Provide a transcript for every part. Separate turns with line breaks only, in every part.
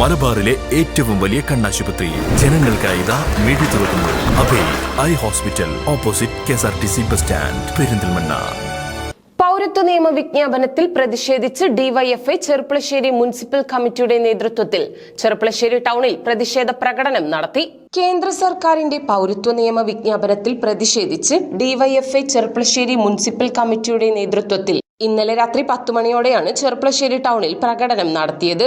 മലബാറിലെ ഏറ്റവും വലിയ കണ്ണാശുപത്രി. ജനങ്ങൾക്കായി ഇതാ മിഴി തുറക്കുന്നു. Abhay eye hospital opposite K S R T C bus stand Perinthalmanna.
പൗരത്വ നിയമ വിജ്ഞാപനത്തിൽ പ്രതിഷേധിച്ച് ഡിവൈഎഫ്ഐ ചെറുപ്പളശ്ശേരി മുനിസിപ്പൽ കമ്മിറ്റിയുടെ നേതൃത്വത്തിൽ ചെറുപ്പളശ്ശേരി ടൗണിൽ പ്രതിഷേധ പ്രകടനം നടത്തി. കേന്ദ്ര സർക്കാരിന്റെ പൗരത്വ നിയമ വിജ്ഞാപനത്തിൽ പ്രതിഷേധിച്ച് ഡിവൈഎഫ്ഐ ചെറുപ്പളശ്ശേരി മുനിസിപ്പൽ കമ്മിറ്റിയുടെ നേതൃത്വത്തിൽ ഇന്നലെ രാത്രി പത്തു മണിയോടെയാണ് ചെറുപ്പളശ്ശേരി ടൗണിൽ പ്രകടനം നടത്തിയത്.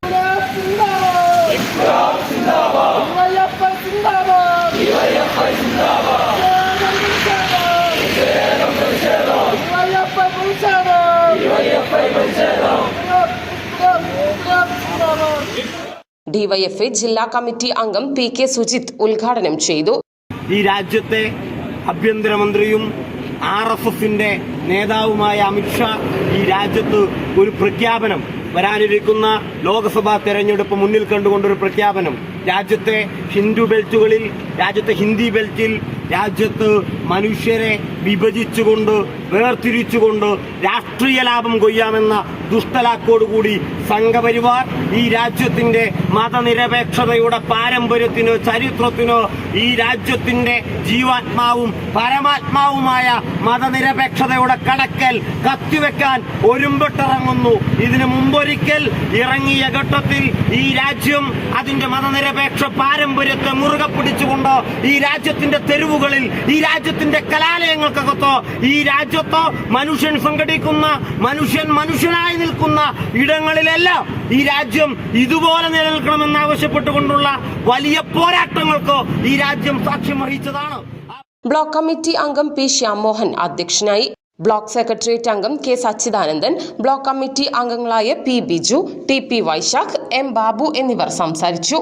ഡിവൈഎഫ്ഐ ജില്ലാ കമ്മിറ്റി അംഗം പി കെ സുജിത് ഉദ്ഘാടനം ചെയ്തു.
ഈ രാജ്യത്തെ ആഭ്യന്തരമന്ത്രിയും ആർ എസ് എസിന്റെ നേതാവുമായ അമിത്ഷാ ഈ രാജ്യത്ത് ഒരു പ്രഖ്യാപനം വരാനിരിക്കുന്ന ലോക്സഭാ തെരഞ്ഞെടുപ്പ് മുന്നിൽ കണ്ടുകൊണ്ടൊരു പ്രഖ്യാപനം. രാജ്യത്തെ ഹിന്ദു ബെൽറ്റുകളിൽ രാജ്യത്തെ ഹിന്ദി ബെൽറ്റിൽ രാജ്യത്ത് മനുഷ്യരെ വിഭജിച്ചുകൊണ്ട് വേർതിരിച്ചുകൊണ്ട് രാഷ്ട്രീയ ലാഭം കൊയ്യാമെന്ന ദുഷ്ടലാക്കോടുകൂടി സംഘപരിവാർ ഈ രാജ്യത്തിന്റെ മതനിരപേക്ഷതയുടെ പാരമ്പര്യത്തിനോ ചരിത്രത്തിനോ ഈ രാജ്യത്തിന്റെ ജീവാത്മാവും പരമാത്മാവുമായ മതനിരപേക്ഷതയുടെ കടക്കൽ കത്തിവെക്കാൻ ഒരുമ്പിട്ടിറങ്ങുന്നു. ഇതിനു മുമ്പൊരിക്കൽ ഇറങ്ങിയ ഘട്ടത്തിൽ ഈ രാജ്യം അതിന്റെ മതനിരപേക്ഷ പാരമ്പര്യത്തെ മുറുകെ പിടിച്ചുകൊണ്ട് ഈ രാജ്യത്തിന്റെ തെരുവുകളിൽ ഈ രാജ്യത്തിന്റെ കലാലയങ്ങൾക്കകത്തോ ഈ രാജ്യത്തോ മനുഷ്യൻ സംഘടിക്കുന്ന മനുഷ്യൻ മനുഷ്യനായി നിൽക്കുന്ന ഇടങ്ങളിലെല്ലാം ഈ രാജ്യം ഇതുപോലെ നിലനിൽക്കണമെന്ന് ആവശ്യപ്പെട്ടുകൊണ്ടുള്ള വലിയ പോരാട്ടങ്ങൾക്കോ ഈ രാജ്യം സാക്ഷ്യം വഹിച്ചതാണ്.
ബ്ലോക്ക് കമ്മിറ്റി അംഗം പി ശ്യാംമോഹൻ അധ്യക്ഷനായി. ബ്ലോക്ക് സെക്രട്ടേറിയറ്റ് അംഗം കെ സച്ചിദാനന്ദൻ ബ്ലോക്ക് കമ്മിറ്റി അംഗങ്ങളായ P Biju T P Vaisakh M Babu എന്നിവർ സംസാരിച്ചു.